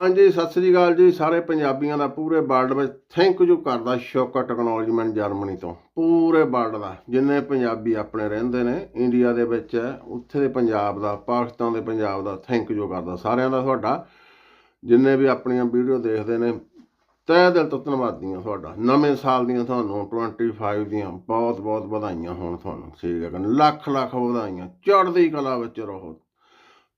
ਹਾਂਜੀ ਸਤਿ ਸ੍ਰੀ ਅਕਾਲ ਜੀ। ਸਾਰੇ ਪੰਜਾਬੀਆਂ ਦਾ ਪੂਰੇ ਵਰਲਡ ਵਿੱਚ ਥੈਂਕ ਯੂ ਕਰਦਾ ਸ਼ੋਕਾ ਟੈਕਨੋਲੋਜੀਮੈਂਟ ਜਰਮਨੀ ਤੋਂ। ਪੂਰੇ ਵਰਲਡ ਦਾ ਜਿੰਨੇ ਪੰਜਾਬੀ ਆਪਣੇ ਰਹਿੰਦੇ ਨੇ ਇੰਡੀਆ ਦੇ ਵਿੱਚ ਹੈ, ਉੱਥੇ ਦੇ ਪੰਜਾਬ ਦਾ ਪਾਕਿਸਤਾਨ ਦੇ ਪੰਜਾਬ ਦਾ ਥੈਂਕ ਯੂ ਕਰਦਾ। ਸਾਰਿਆਂ ਦਾ ਤੁਹਾਡਾ ਜਿੰਨੇ ਵੀ ਆਪਣੀਆਂ ਵੀਡੀਓ ਦੇਖਦੇ ਨੇ ਤਹਿ ਦਿਲ ਤੋਂ ਧੰਨਵਾਦੀਆਂ ਤੁਹਾਡਾ। ਨਵੇਂ ਸਾਲ ਦੀਆਂ ਤੁਹਾਨੂੰ 25 ਦੀਆਂ ਬਹੁਤ ਬਹੁਤ ਵਧਾਈਆਂ ਹੋਣ ਤੁਹਾਨੂੰ। ਠੀਕ ਹੈ ਕਿ ਲੱਖ ਲੱਖ ਵਧਾਈਆਂ। ਚੜ੍ਹਦੀ ਕਲਾ ਵਿੱਚ ਰਹੋ।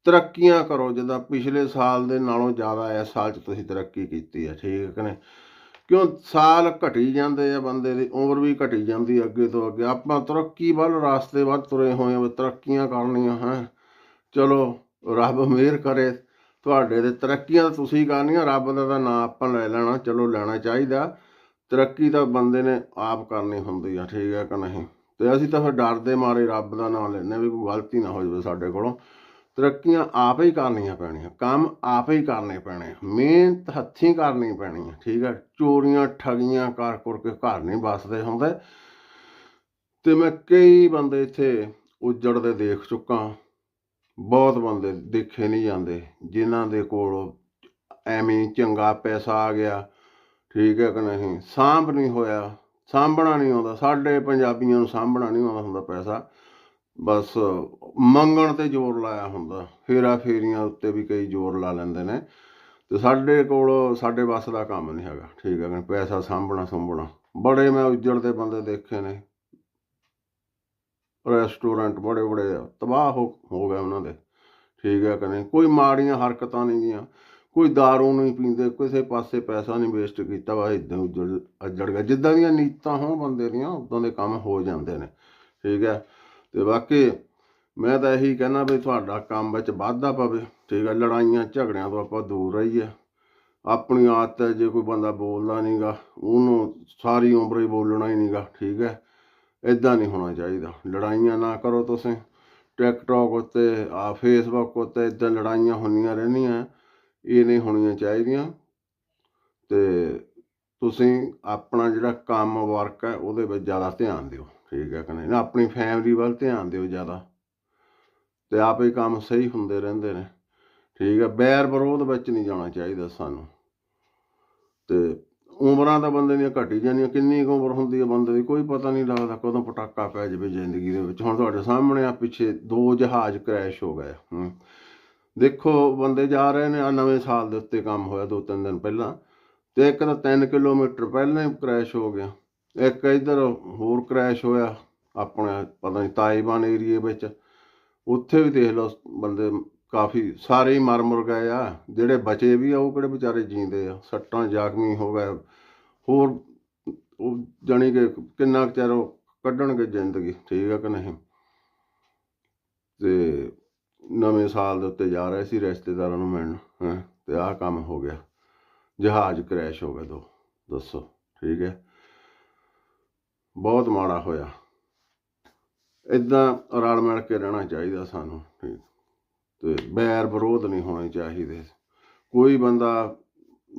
ਤਰੱਕੀਆਂ ਕਰੋ, ਜਿੱਦਾਂ ਪਿਛਲੇ ਸਾਲ ਦੇ ਨਾਲੋਂ ਜ਼ਿਆਦਾ ਇਸ ਸਾਲ 'ਚ ਤੁਸੀਂ ਤਰੱਕੀ ਕੀਤੀ ਹੈ ਠੀਕ ਹੈ ਕਿ ਨਹੀਂ? ਕਿਉਂ ਸਾਲ ਘਟੀ ਜਾਂਦੇ ਆ ਬੰਦੇ ਦੀ, ਉਮਰ ਵੀ ਘਟੀ ਜਾਂਦੀ ਅੱਗੇ ਤੋਂ ਅੱਗੇ। ਆਪਾਂ ਤਰੱਕੀ ਵੱਲ ਰਾਸਤੇ ਵੱਲ ਤੁਰੇ ਹੋਏ ਆ ਤਰੱਕੀਆਂ ਕਰਨੀਆਂ, ਹੈ। ਚਲੋ, ਰੱਬ ਮਿਹਰ ਕਰੇ। ਤੁਹਾਡੇ 'ਤੇ ਤਰੱਕੀਆਂ ਤਾਂ ਤੁਸੀਂ ਕਰਨੀਆਂ, ਰੱਬ ਦਾ ਤਾਂ ਨਾਂ ਆਪਾਂ ਲੈ ਲੈਣਾ, ਚਲੋ ਲੈਣਾ ਚਾਹੀਦਾ। ਤਰੱਕੀ ਤਾਂ ਬੰਦੇ ਨੇ ਆਪ ਕਰਨੀ ਹੁੰਦੀ ਆ, ਠੀਕ ਹੈ ਕਿ ਨਹੀਂ? ਤੇ ਅਸੀਂ ਤਾਂ ਫਿਰ ਡਰਦੇ ਮਾਰੇ ਰੱਬ ਦਾ ਨਾਮ ਲੈਂਦੇ ਵੀ ਕੋਈ ਗਲਤੀ ਨਾ ਹੋ ਜਾਵੇ ਸਾਡੇ ਕੋਲੋਂ। ਤਰੱਕੀਆਂ ਆਪ ਹੀ ਕਰਨੀਆਂ ਪੈਣੀਆਂ, ਕੰਮ ਆਪ ਹੀ ਕਰਨੇ ਪੈਣੇ ਆ। ਮਿਹਨਤ ਹੱਥੀਂ ਕਰਨੀ ਪੈਣੀ ਹੈ ਠੀਕ ਹੈ ਚੋਰੀਆਂ, ਠਗੀਆਂ ਕਰ ਕਰ ਕੇ ਘਰ ਨਹੀਂ ਬਸਦੇ ਹੁੰਦੇ ਤੇ ਮੈਂ ਕਈ ਬੰਦੇ ਇੱਥੇ ਉਜੜਦੇ ਦੇਖ ਚੁੱਕਾ, ਬਹੁਤ ਬੰਦੇ ਦੇਖੇ ਨਹੀਂ ਜਾਂਦੇ, ਜਿਨ੍ਹਾਂ ਦੇ ਕੋਲ ਐਵੇਂ ਚੰਗਾ ਪੈਸਾ ਆ ਗਿਆ, ਠੀਕ ਹੈ ਕਿ ਨਹੀਂ, ਸਾਂਭ ਨਹੀਂ ਹੋਇਆ, ਸਾਂਭਣਾ ਨਹੀਂ ਆਉਂਦਾ, ਸਾਡੇ ਪੰਜਾਬੀਆਂ ਨੂੰ ਸਾਂਭਣਾ ਨਹੀਂ ਆਉਂਦਾ ਹੁੰਦਾ ਪੈਸਾ ਬਸ ਮੰਗਣ ਤੇ ਜ਼ੋਰ ਲਾਇਆ ਹੁੰਦਾ। ਫੇਰਾ ਫੇਰੀਆਂ ਉੱਤੇ ਵੀ ਕਈ ਜ਼ੋਰ ਲਾ ਲੈਂਦੇ ਨੇ। ਤੇ ਸਾਡੇ ਕੋਲ, ਸਾਡੇ ਵੱਸ ਦਾ ਕੰਮ ਨਹੀਂ ਹੈਗਾ। ਠੀਕ ਹੈ ਕਿ ਪੈਸਾ ਸਾਂਭਣਾ ਸੰਭਣਾ। ਬੜੇ ਮੈਂ ਉੱਜੜਦੇ ਬੰਦੇ ਦੇਖੇ ਨੇ। ਰੈਸਟੋਰੈਂਟ ਬੜੇ ਬੜੇ ਤਬਾਹ ਹੋ ਹੋ ਗਏ ਉਹਨਾਂ ਦੇ। ਠੀਕ ਹੈ, ਕਹਿੰਦੇ ਕੋਈ ਮਾੜੀਆਂ ਹਰਕਤਾਂ ਨਹੀਂ ਗੀਆਂ ਕੋਈ दारू ਨਹੀਂ ਪੀਂਦੇ, ਕਿਸੇ ਪਾਸੇ ਪੈਸਾ ਨਹੀਂ ਵੇਸਟ ਕੀਤਾ। ਵਾ ਇਦਾਂ ਉੱਜੜ, ਅੱਜੜ ਗਿਆ। ਜਿੱਦਾਂ ਦੀਆਂ ਨੀਤਾਂ ਹੋਣ ਬੰਦੇ ਦੀਆਂ, ਉਦਾਂ ਦੇ ਕੰਮ ਹੋ ਜਾਂਦੇ ਨੇ। ਠੀਕ ਹੈ ਤੇ ਬਾਕੀ ਮੈਂ ਤਾਂ ਇਹੀ ਕਹਿਣਾ ਵੀ ਤੁਹਾਡਾ ਕੰਮ ਵਿੱਚ ਵਾਧਾ ਪਵੇ, ਠੀਕ ਹੈ ਲੜਾਈਆਂ, ਝਗੜਿਆਂ ਤੋਂ ਆਪਾਂ ਦੂਰ ਰਹੀਏ। ਆਪਣੀ ਆਦਤ ਹੈ, ਜੇ ਕੋਈ ਬੰਦਾ ਬੋਲਦਾ ਨਹੀਂਗਾ ਉਹਨੂੰ ਸਾਰੀ ਉਮਰ ਹੀ ਬੋਲਣਾ ਹੀ ਨਹੀਂਗਾ ਠੀਕ ਹੈ। ਇਦਾਂ ਨਹੀਂ ਹੋਣਾ ਚਾਹੀਦਾ। ਲੜਾਈਆਂ ਨਾ ਕਰੋ ਤੁਸੀਂ। ਟਿਕਟੌਕ ਉੱਤੇ, ਆ ਫੇਸਬੁੱਕ ਉੱਤੇ ਇਦਾਂ ਲੜਾਈਆਂ ਹੁੰਦੀਆਂ ਰਹਿੰਦੀਆਂ, ਇਹ ਨਹੀਂ ਹੋਣੀਆਂ ਚਾਹੀਦੀਆਂ। ਤੇ ਤੁਸੀਂ ਆਪਣਾ ਜਿਹੜਾ ਕੰਮ ਵਰਕ ਹੈ, ਉਹਦੇ ਵਿੱਚ ਜ਼ਿਆਦਾ ਧਿਆਨ ਦਿਓ। ਠੀਕ ਹੈ ਕਿ ਨਹੀਂ? ਨਾ, ਆਪਣੀ ਫੈਮਿਲੀ ਵੱਲ ਧਿਆਨ ਦਿਓ ਜ਼ਿਆਦਾ। ਤੇ ਆਪੇ ਹੀ ਕੰਮ ਸਹੀ ਹੁੰਦੇ ਰਹਿੰਦੇ ਨੇ। ਠੀਕ ਹੈ, ਬੈਰ ਵਿਰੋਧ ਵਿੱਚ ਨਹੀਂ ਜਾਣਾ ਚਾਹੀਦਾ ਸਾਨੂੰ। ਤੇ ਉਮਰਾਂ ਤਾਂ ਬੰਦੇ ਦੀਆਂ ਘਟੀ ਜਾਂਦੀਆਂ, ਕਿੰਨੀ ਕੁ ਉਮਰ ਹੁੰਦੀ ਹੈ ਬੰਦੇ ਦੀ, ਕੋਈ ਪਤਾ ਨਹੀਂ ਲੱਗਦਾ ਕਦੋਂ ਪਟਾਕਾ ਪੈ ਜਾਵੇ ਜ਼ਿੰਦਗੀ ਦੇ ਵਿੱਚ। ਹੁਣ ਤੁਹਾਡੇ ਸਾਹਮਣੇ ਆ, ਪਿੱਛੇ ਦੋ ਜਹਾਜ਼ ਕ੍ਰੈਸ਼ ਹੋ ਗਏ। ਹੂੰ। ਦੇਖੋ, ਬੰਦੇ ਜਾ ਰਹੇ ਨੇ, ਆ ਨਵੇਂ ਸਾਲ ਦੇ ਉੱਤੇ ਕੰਮ ਹੋਇਆ, ਦੋ ਤਿੰਨ ਦਿਨ ਪਹਿਲਾਂ। ਤੇ ਇੱਕ ਤਾਂ 3 ਕਿਲੋਮੀਟਰ ਪਹਿਲਾਂ ਹੀ ਕ੍ਰੈਸ਼ ਹੋ ਗਿਆ। ਇੱਕ ਇੱਧਰ ਹੋਰ ਕ੍ਰੈਸ਼ ਹੋਇਆ ਆਪਣੇ, ਪਤਾ ਨਹੀਂ ਤਾਇਵਾਨ ਏਰੀਏ ਵਿੱਚ। ਉੱਥੇ ਵੀ ਦੇਖ ਲਓ ਬੰਦੇ ਕਾਫੀ ਸਾਰੇ ਹੀ ਮਰ ਮੁਰ ਗਏ ਆ। ਜਿਹੜੇ ਬਚੇ ਵੀ ਆ, ਉਹ ਕਿਹੜੇ ਵਿਚਾਰੇ ਜੀਂਦੇ ਆ? ਸੱਟਾਂ ਜ਼ਖਮੀ ਹੋ ਗਏ। ਹੋਰ ਉਹ ਜਾਣੀ ਕਿ ਕਿੰਨਾ ਕੁ ਚਿਰ ਉਹ ਕੱਢਣਗੇ ਜ਼ਿੰਦਗੀ, ਠੀਕ ਆ ਕਿ ਨਹੀਂ? ਤੇ ਨਵੇਂ ਸਾਲ ਦੇ ਉੱਤੇ ਜਾ ਰਹੇ ਸੀ ਰਿਸ਼ਤੇਦਾਰਾਂ ਨੂੰ ਮਿਲਣ, ਹੈਂ? ਤੇ ਆਹ ਕੰਮ ਹੋ ਗਿਆ। ਜਹਾਜ਼ ਕ੍ਰੈਸ਼ ਹੋ ਗਿਆ ਦੋ, ਦੱਸੋ, ਠੀਕ ਹੈ ਬਹੁਤ ਮਾੜਾ ਹੋਇਆ। ਇਦਾਂ ਰਲ ਮਿਲ ਕੇ ਰਹਿਣਾ ਚਾਹੀਦਾ ਸਾਨੂੰ। ਠੀਕ ਤੇ ਬੈਰ ਵਿਰੋਧ ਨਹੀਂ ਹੋਣੇ ਚਾਹੀਦੇ। ਕੋਈ ਬੰਦਾ,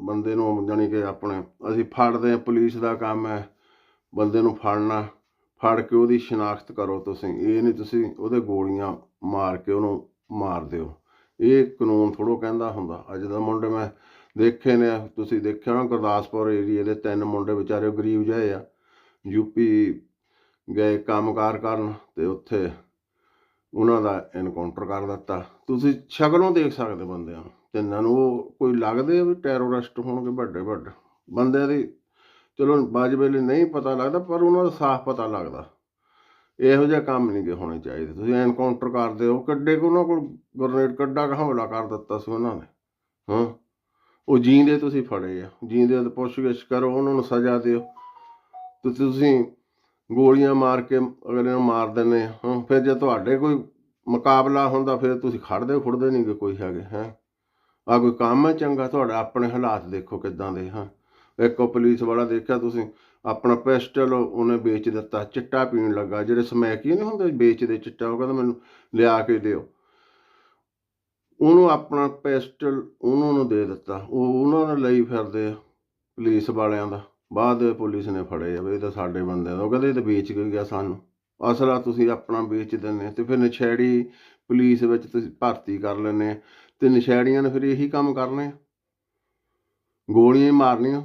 ਬੰਦੇ ਨੂੰ ਜਾਣੀ ਕਿ ਆਪਣੇ, ਅਸੀਂ ਫੜਦੇ ਆ ਪੁਲਿਸ ਦਾ ਕੰਮ ਹੈ, ਬੰਦੇ ਨੂੰ ਫੜਨਾ, ਫੜ ਕੇ ਉਹਦੀ ਸ਼ਨਾਖਤ ਕਰੋ ਤੁਸੀਂ। ਇਹ ਨਹੀਂ ਤੁਸੀਂ ਉਹਦੇ ਗੋਲੀਆਂ ਮਾਰ ਕੇ ਉਹਨੂੰ ਮਾਰ ਦਿਓ। ਇਹ ਕਾਨੂੰਨ ਥੋੜੋ ਕਹਿੰਦਾ ਹੁੰਦਾ। ਅੱਜ ਦਾ ਮੁੰਡੇ ਮੈਂ ਦੇਖੇ ਨੇ, ਤੁਸੀਂ ਦੇਖਿਆ ਨਾ ਗੁਰਦਾਸਪੁਰ ਏਰੀਏ ਦੇ ਤਿੰਨ ਮੁੰਡੇ ਵਿਚਾਰੇ ਗਰੀਬ ਜਿਹੇ ਆ। ਯੂਪੀ ਗਏ ਕੰਮਕਾਰ ਕਰਨ ਤੇ ਉੱਥੇ ਉਹਨਾਂ ਦਾ ਐਨਕਾਊਂਟਰ ਕਰ ਦਿੱਤਾ। ਤੁਸੀਂ ਸ਼ਕਲੋਂ ਦੇਖ ਸਕਦੇ ਬੰਦਿਆਂ ਨੂੰ ਤਿੰਨਾਂ ਨੂੰ ਉਹ ਕੋਈ ਲੱਗਦੇ ਆ ਵੀ ਟੈਰੋਰਿਸਟ ਹੋਣਗੇ ਵੱਡੇ ਵੱਡੇ। ਬੰਦਿਆਂ ਦੀ ਚਲੋ ਬਾਜ ਵੇਲੇ ਨਹੀਂ ਪਤਾ ਲੱਗਦਾ, ਪਰ ਉਹਨਾਂ ਦਾ ਸਾਫ਼ ਪਤਾ ਲੱਗਦਾ। ਇਹੋ ਜਿਹਾ ਕੰਮ ਨਹੀਂ ਕਿ ਹੋਣੇ ਚਾਹੀਦੇ। ਤੁਸੀਂ ਐਨਕਾਊਂਟਰ ਕਰਦੇ ਹੋ ਕਿੱਡੇ ਕੁ ਉਹਨਾਂ ਕੋਲ ਗ੍ਰਨੇਡ ਕੱਢਾ ਕੁ ਹਮਲਾ ਕਰ ਦਿੱਤਾ ਸੀ ਉਹਨਾਂ ਨੇ। ਹਾਂ? ਉਹ ਜੀਂਦੇ ਤੁਸੀਂ ਫੜੇ ਆ। ਜੀਂਦੇ ਤੇ ਪੁੱਛਗਿੱਛ ਕਰੋ, ਉਹਨਾਂ ਨੂੰ ਸਜ਼ਾ ਦਿਓ। ਤੇ ਤੁਸੀਂ ਗੋਲੀਆਂ ਮਾਰ ਕੇ ਅਗਲੇ ਨੂੰ ਮਾਰ ਦਿੰਦੇ ਹਾਂ ਫਿਰ ਜੇ ਤੁਹਾਡੇ ਕੋਈ ਮੁਕਾਬਲਾ ਹੁੰਦਾ, ਫਿਰ ਤੁਸੀਂ ਖੜਦੇ ਖੁੜਦੇ ਨਹੀਂ ਗੇ ਕੋਈ ਹੈਗੇ, ਹੈ। ਆ ਕੋਈ ਕੰਮ ਹੈ ਚੰਗਾ ਤੁਹਾਡਾ? ਆਪਣੇ ਹਾਲਾਤ ਦੇਖੋ ਕਿਦਾਂ ਦੇ, ਹਾਂ। ਇੱਕ ਉਹ ਪੁਲਿਸ ਵਾਲਾ ਦੇਖਿਆ ਤੁਸੀਂ, ਆਪਣਾ ਪਿਸਟਲ ਉਹਨੇ ਵੇਚ ਦਿੱਤਾ, ਚਿੱਟਾ ਪੀਣ ਲੱਗਾ। ਜਿਹੜੇ ਸਮੈਕੀ ਨਹੀਂ ਹੁੰਦੇ ਵੇਚਦੇ ਚਿੱਟਾ, ਉਹ ਕਹਿੰਦਾ ਮੈਨੂੰ ਲਿਆ ਕੇ ਦਿਓ। ਉਹਨੂੰ ਆਪਣਾ ਪਿਸਟਲ ਉਹਨਾਂ ਨੂੰ ਦੇ ਦਿੱਤਾ। ਉਹ ਉਹਨਾਂ ਨੇ ਲਈ ਫਿਰਦੇ ਆ ਪੁਲਿਸ ਵਾਲਿਆਂ ਦਾ। ਬਾਅਦ ਦੇ ਪੁਲਿਸ ਨੇ ਫੜੇ ਆ ਵੀ ਇਹ ਤਾਂ ਸਾਡੇ ਬੰਦੇ ਦਾ ਉਹ ਕਹਿੰਦੇ ਇਹ ਤਾਂ ਵੇਚ ਕੇ ਗਿਆ ਸਾਨੂੰ। ਅਸਲਾ ਤੁਸੀਂ ਆਪਣਾ ਵੇਚ ਦਿੰਦੇ ਤੇ ਫਿਰ ਨਸ਼ੇੜੀ ਪੁਲਿਸ ਵਿੱਚ ਤੁਸੀਂ ਭਰਤੀ ਕਰ ਲੈਂਦੇ ਆ ਤੇ ਨਸ਼ੇੜੀਆਂ ਨੇ ਫਿਰ ਇਹੀ ਕੰਮ ਕਰਨੇ ਗੋਲੀਆਂ ਮਾਰਨੀਆਂ,